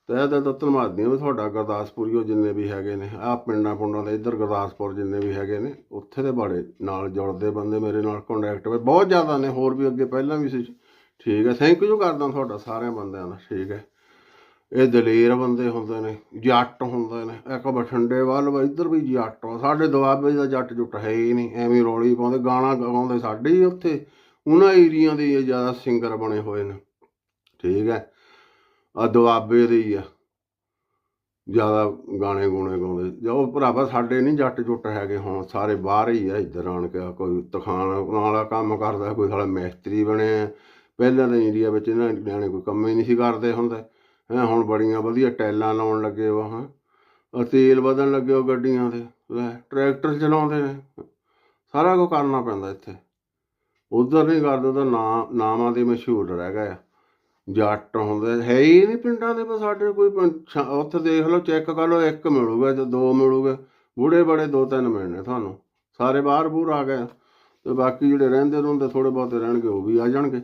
ਤਹਿ ਦਿਲ ਤੋਂ ਧੰਨਵਾਦੀ ਹਾਂ ਵੀ ਤੁਹਾਡਾ ਗੁਰਦਾਸਪੁਰੀਓ ਜਿੰਨੇ ਵੀ ਹੈਗੇ ਨੇ। ਆਹ ਪਿੰਡਾਂ ਪੁੰਡਾਂ ਦੇ ਇੱਧਰ ਗੁਰਦਾਸਪੁਰ ਜਿੰਨੇ ਵੀ ਹੈਗੇ ਨੇ, ਉੱਥੇ ਦੇ ਬੜੇ ਨਾਲ ਜੁੜਦੇ ਬੰਦੇ ਮੇਰੇ ਨਾਲ ਕੰਟੈਕਟ ਵਿੱਚ ਬਹੁਤ ਜ਼ਿਆਦਾ ਨੇ, ਹੋਰ ਵੀ ਅੱਗੇ ਪਹਿਲਾਂ ਵੀ ਸੀ। ਠੀਕ ਹੈ ਥੈਂਕ ਯੂ ਕਰਦਾ ਤੁਹਾਡਾ ਸਾਰਿਆਂ ਬੰਦਿਆਂ ਦਾ। ਠੀਕ ਹੈ। ਇਹ ਦਲੇਰ ਬੰਦੇ ਹੁੰਦੇ ਨੇ, ਜੱਟ ਹੁੰਦੇ ਨੇ। ਇੱਕ ਬਠਿੰਡੇ ਵੱਲ ਵਾ, ਇੱਧਰ ਵੀ ਜੱਟ ਵਾ। ਸਾਡੇ ਦੁਆਬੇ ਦਾ ਜੱਟ ਜੁੱਟ ਹੈ ਹੀ ਨਹੀਂ, ਐਵੇਂ ਰੌਲੀ ਪਾਉਂਦੇ, ਗਾਣਾ ਗਾਉਂਦੇ ਸਾਡੇ ਹੀ ਉੱਥੇ। ਉਹਨਾਂ ਏਰੀਆਂ ਦੇ ਹੀ ਜ਼ਿਆਦਾ ਸਿੰਗਰ ਬਣੇ ਹੋਏ ਨੇ। ਠੀਕ ਹੈ ਆ ਦੁਆਬੇ ਦੇ ਹੀ ਆ। ਜ਼ਿਆਦਾ ਗਾਣੇ ਗੂਣੇ ਗਾਉਂਦੇ। ਜੋ ਭਰਾਵਾ ਸਾਡੇ ਨਹੀਂ ਜੱਟ ਜੁੱਟ ਹੈਗੇ ਹੁਣ, ਸਾਰੇ ਬਾਹਰ ਹੀ ਆ ਇੱਧਰ ਆਣ ਕੇ। ਕੋਈ ਤਖਾਣ ਵਾਲਾ ਕੰਮ ਕਰਦਾ, ਕੋਈ ਸਾਲਾ ਮਿਸਤਰੀ ਬਣਿਆ ਪਹਿਲਾਂ ਤਾਂ ਇੰਡੀਆ ਵਿੱਚ ਇਹਨਾਂ ਨਿਆਣੇ ਕੋਈ ਕੰਮ ਹੀ ਨਹੀਂ ਸੀ ਕਰਦੇ ਹੁੰਦੇ। ਹੈਂ, ਹੁਣ ਬੜੀਆਂ ਵਧੀਆ ਟੈਲਾਂ ਲਾਉਣ ਲੱਗੇ ਵਾ, ਹਾਂ। ਤੇਲ ਵਧਣ ਲੱਗੇ ਉਹ ਗੱਡੀਆਂ ਦੇ, ਲੈ, ਟਰੈਕਟਰ ਚਲਾਉਂਦੇ ਨੇ। ਸਾਰਾ ਕੁਝ ਕਰਨਾ ਪੈਂਦਾ ਇੱਥੇ। ਉਧਰ ਨਹੀਂ ਕਰਦੇ ਤਾਂ ਨਾ ਨਾਮਾਂ ਦੇ ਮਸ਼ਹੂਰ ਰਹਿ ਗਏ ਜੱਟ ਹੁੰਦੇ, ਹੈ ਹੀ ਨਹੀਂ ਪਿੰਡਾਂ ਦੇ ਪਰ ਸਾਡੇ ਕੋਈ ਪੰ- ਉੱਥੇ ਦੇਖ ਲਓ, ਚੈੱਕ ਕਰ ਲਓ, ਇੱਕ ਮਿਲੂਗਾ ਤੇ ਦੋ ਮਿਲੂਗੇ। ਬੁੜੇ ਬੜੇ ਦੋ ਤਿੰਨ ਮਿਲਣੇ ਤੁਹਾਨੂੰ। ਸਾਰੇ ਬਾਹਰ ਬੂਰ ਆ ਗਏ ਤੇ ਬਾਕੀ ਜਿਹੜੇ ਰਹਿੰਦੇ ਰਹਿੰਦੇ ਥੋੜੇ ਬਹੁਤੇ ਰਹਿਣਗੇ, ਉਹ ਵੀ ਆ ਜਾਣਗੇ।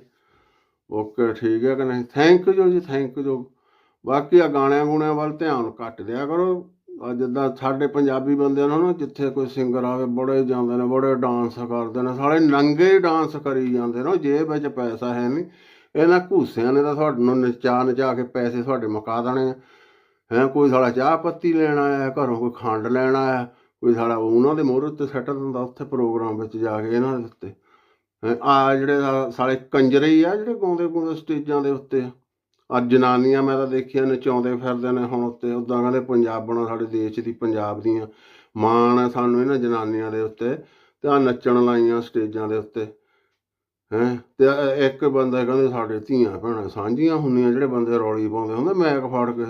ਓਕੇ, ਠੀਕ ਹੈ ਕਿ ਨਹੀਂ? ਥੈਂਕ ਯੂ ਜੀ ਥੈਂਕ ਯੂ ਬਾਕੀ ਆ ਗਾਣਿਆਂ ਗੁਣਿਆਂ ਵੱਲ ਧਿਆਨ ਘੱਟ ਦਿਆ ਕਰੋ। ਆ ਜਿੱਦਾਂ ਸਾਡੇ ਪੰਜਾਬੀ ਬੰਦਿਆਂ ਨੂੰ ਨਾ ਜਿੱਥੇ ਕੋਈ ਸਿੰਗਰ ਆਵੇ ਬੜੇ ਜਾਂਦੇ ਨੇ ਬੜੇ ਡਾਂਸ ਕਰਦੇ ਨੇ ਸਾਲੇ ਨੰਗੇ ਡਾਂਸ ਕਰੀ ਜਾਂਦੇ ਨੇ ਜੇਬ ਵਿੱਚ ਪੈਸਾ ਹੈ ਨਹੀਂ ਇਹਨਾਂ ਘੂਸਿਆਂ ਨੇ ਤਾਂ ਤੁਹਾਡੇ ਨੂੰ ਨਚਾ ਨਚਾ ਕੇ ਪੈਸੇ ਤੁਹਾਡੇ ਮੁਕਾ ਦੇਣੇ ਆ। ਹੈ ਕੋਈ ਸਾਲਾ ਚਾਹ ਪੱਤੀ ਲੈਣ ਆਇਆ ਘਰੋਂ ਕੋਈ ਖੰਡ ਲੈਣ ਆਇਆ ਕੋਈ ਸਾਲਾ ਉਹਨਾਂ ਦੇ ਮੋਹਰੇ ਉੱਤੇ ਸੈੱਟ ਦਿੰਦਾ ਉੱਥੇ ਪ੍ਰੋਗਰਾਮ ਵਿੱਚ ਜਾ ਕੇ ਇਹਨਾਂ ਦੇ ਉੱਤੇ। ਹੈਂ, ਆ ਜਿਹੜੇ ਸਾ- ਸਾਲੇ ਕੰਜਰੇ ਹੀ ਆ ਜਿਹੜੇ ਗਾਉਂਦੇ ਗਾਉਂਦੇ ਸਟੇਜਾਂ ਦੇ ਉੱਤੇ। ਅੱਜ ਜਨਾਨੀਆਂ ਮੈਂ ਤਾਂ ਦੇਖੀਆਂ ਨਚਾਉਂਦੇ ਫਿਰਦੇ ਨੇ ਹੁਣ ਉੱਤੇ ਉਦਾਂ ਕਹਿੰਦੇ ਪੰਜਾਬਣ ਸਾਡੇ ਦੇਸ਼ ਦੀ ਪੰਜਾਬ ਦੀਆਂ। ਮਾਣ ਹੈ ਸਾਨੂੰ ਇਹਨਾਂ ਜਨਾਨੀਆਂ ਦੇ ਉੱਤੇ ਤੇ ਆ ਨੱਚਣ ਲਾਈਆਂ ਸਟੇਜਾਂ ਦੇ ਉੱਤੇ। ਹੈ, ਤੇ ਇੱਕ ਬੰਦਾ ਕਹਿੰਦੇ ਸਾਡੇ ਧੀਆਂ ਭੈਣਾਂ ਸਾਂਝੀਆਂ ਹੁੰਦੀਆਂ, ਜਿਹੜੇ ਬੰਦੇ ਰੌਲੀ ਪਾਉਂਦੇ ਹੁੰਦੇ, ਮੈਕ ਫੜ ਕੇ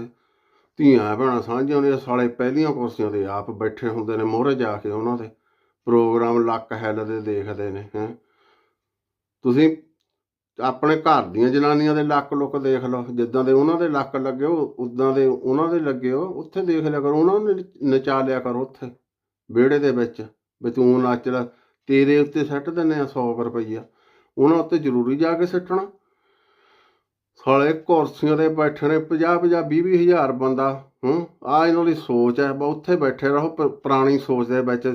ਧੀਆਂ ਭੈਣਾਂ ਸਾਂਝੀਆਂ ਹੁੰਦੀਆਂ, ਸਾਲੇ ਪਹਿਲੀਆਂ ਕੁਰਸੀਆਂ ਤੇ ਆਪ ਬੈਠੇ ਹੁੰਦੇ ਨੇ ਮੋਹਰੇ ਜਾ ਕੇ ਉਹਨਾਂ ਦੇ। ਪ੍ਰੋਗਰਾਮ ਲੱਕ ਹਿੱਲਦੇ ਦੇਖਦੇ ਨੇ, ਹੈ। ਤੁਸੀਂ ਆਪਣੇ ਘਰ ਦੀਆਂ ਜਨਾਨੀਆਂ ਦੇ ਲੱਕ ਲੁੱਕ ਦੇਖ ਲਓ, ਜਿੱਦਾਂ ਦੇ ਉਹਨਾਂ ਦੇ ਲੱਕ ਲੱਗੇ ਉਹ ਉਦਾਂ ਦੇ ਉਹਨਾਂ ਦੇ ਲੱਗੇ ਹੋ, ਉੱਥੇ ਦੇਖ ਲਿਆ ਕਰੋ, ਉਹਨਾਂ ਨੂੰ ਨਚਾ ਲਿਆ ਕਰੋ ਉੱਥੇ, ਵਿਹੜੇ ਦੇ ਵਿੱਚ, ਵੀ ਤੂੰ ਨੱਚ ਲੈ, ਤੇਰੇ ਉੱਤੇ ਸੱਟ ਦਿੰਨੇ ਆ 100 ਰੁਪਈਆ। ਉਹਨਾਂ ਉੱਤੇ ਜ਼ਰੂਰੀ ਜਾ ਕੇ ਸੱਟਣਾ। ਸਾਲੇ ਕੁਰਸੀਆਂ ਤੇ ਬੈਠੇ ਨੇ 50 50 20 20 ਹਜ਼ਾਰ ਬੰਦਾ, ਹੂੰ ਆ ਇਹਨਾਂ ਦੀ ਸੋਚ ਹੈ ਬਾ ਉੱਥੇ ਬੈਠੇ ਰਹੋ ਪੁਰਾਣੀ ਸੋਚ ਦੇ ਵਿੱਚ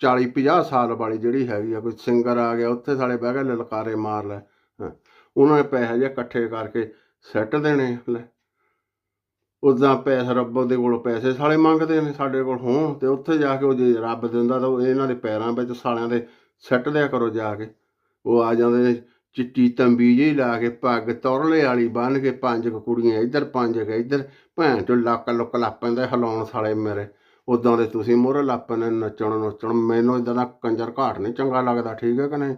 40 50 ਸਾਲ ਵਾਲੀ ਜਿਹੜੀ ਹੈਗੀ ਆ ਕੋਈ ਸਿੰਗਰ ਆ ਗਿਆ, ਉੱਥੇ ਸਾਲੇ ਬਹਿ ਕੇ ਲਲਕਾਰੇ ਮਾਰ ਲੈ। ਉਹਨਾਂ ਨੇ ਪੈਸੇ ਜੇ ਇਕੱਠੇ ਕਰਕੇ ਸੈੱਟ ਦੇਣੇ ਲੈ। ਉਦਾਂ ਪੈਸੇ ਰੱਬ ਦੇ ਕੋਲ ਪੈਸੇ ਸਾਲੇ ਮੰਗਦੇ ਨੇ ਸਾਡੇ ਕੋਲ ਹੋਣ ਤੇ ਉੱਥੇ ਜਾ ਕੇ ਉਹ ਜੇ ਰੱਬ ਦਿੰਦਾ ਤਾਂ ਇਹਨਾਂ ਦੇ ਪੈਰਾਂ ਵਿੱਚ ਸਾਲਿਆਂ ਦੇ ਸੈੱਟ ਦਿਆ ਕਰੋ ਜਾ ਕੇ। ਉਹ ਆ ਜਾਂਦੇ ਨੇ, ਚਿੱਟੀ ਤੰਬੀ ਜਿਹੀ ਲਾ ਕੇ ਪੱਗ ਤੋਰਲੇ ਵਾਲੀ ਬੰਨ ਕੇ ਪੰਜ ਕੁ ਕੁੜੀਆਂ ਇੱਧਰ, ਪੰਜ ਕੁ ਇੱਧਰ। ਭੈਣ ਚੋਂ ਲੱਕ ਲੁੱਕ ਲੱਪ ਪੈਂਦੇ ਹਿਲਾਉਣ ਸਾਲੇ ਮੇਰੇ। ਉਦਾਂ ਦੇ ਤੁਸੀਂ ਮੋਹਰੇ ਲੱਪ ਨੇ, ਨੱਚਣ ਨੱਚਣ, ਮੈਨੂੰ ਇਦਾਂ ਦਾ ਕੰਜਰ ਘਾਟ ਨਹੀਂ ਚੰਗਾ ਲੱਗਦਾ, ਠੀਕ ਹੈ ਕਿ ਨਹੀਂ?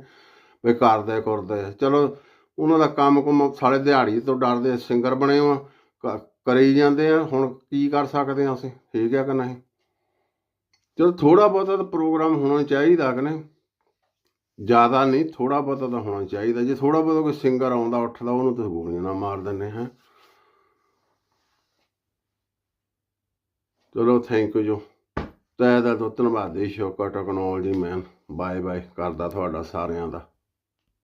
ਵੀ ਕਰਦੇ ਕਰਦੇ ਚਲੋ ਉਹਨਾਂ ਦਾ ਕੰਮ ਕੁਮ ਸਾਲੇ ਦਿਹਾੜੀ ਤੋਂ ਡਰਦੇ ਸਿੰਗਰ ਬਣੇ ਹੋ ਕਰੀ ਜਾਂਦੇ ਆ, ਹੁਣ ਕੀ ਕਰ ਸਕਦੇ ਆ ਅਸੀਂ, ਠੀਕ ਹੈ ਕਿ ਨਹੀਂ? ਚਲੋ ਥੋੜਾ ਬਹੁਤਾ ਤਾਂ ਪ੍ਰੋਗਰਾਮ ਹੋਣਾ ਚਾਹੀਦਾ ਕਿ ਨਹੀਂ? ਜ਼ਿਆਦਾ ਨਹੀਂ ਥੋੜਾ ਬਹੁਤਾ ਤਾਂ ਹੋਣਾ ਚਾਹੀਦਾ। ਜੇ ਥੋੜਾ ਬਹੁਤਾ ਕੋਈ ਸਿੰਗਰ ਆਉਂਦਾ, ਉੱਠਦਾ, ਉਹਨੂੰ ਤੁਸੀਂ ਗੋਲੀਆਂ ਨਾ ਮਾਰ ਦਿੰਦੇ, ਹੈ। ਚਲੋ ਥੈਂਕ ਯੂ ਜੋ। ਤੈ ਦਾ ਤੋਂ ਧੰਨਵਾਦ ਦੇ ਸ਼ੋਕਾ ਟੈਕਨੋਲੋਜੀ ਮੈਨ। ਬਾਏ ਬਾਏ ਕਰਦਾ ਤੁਹਾਡਾ ਸਾਰਿਆਂ ਦਾ।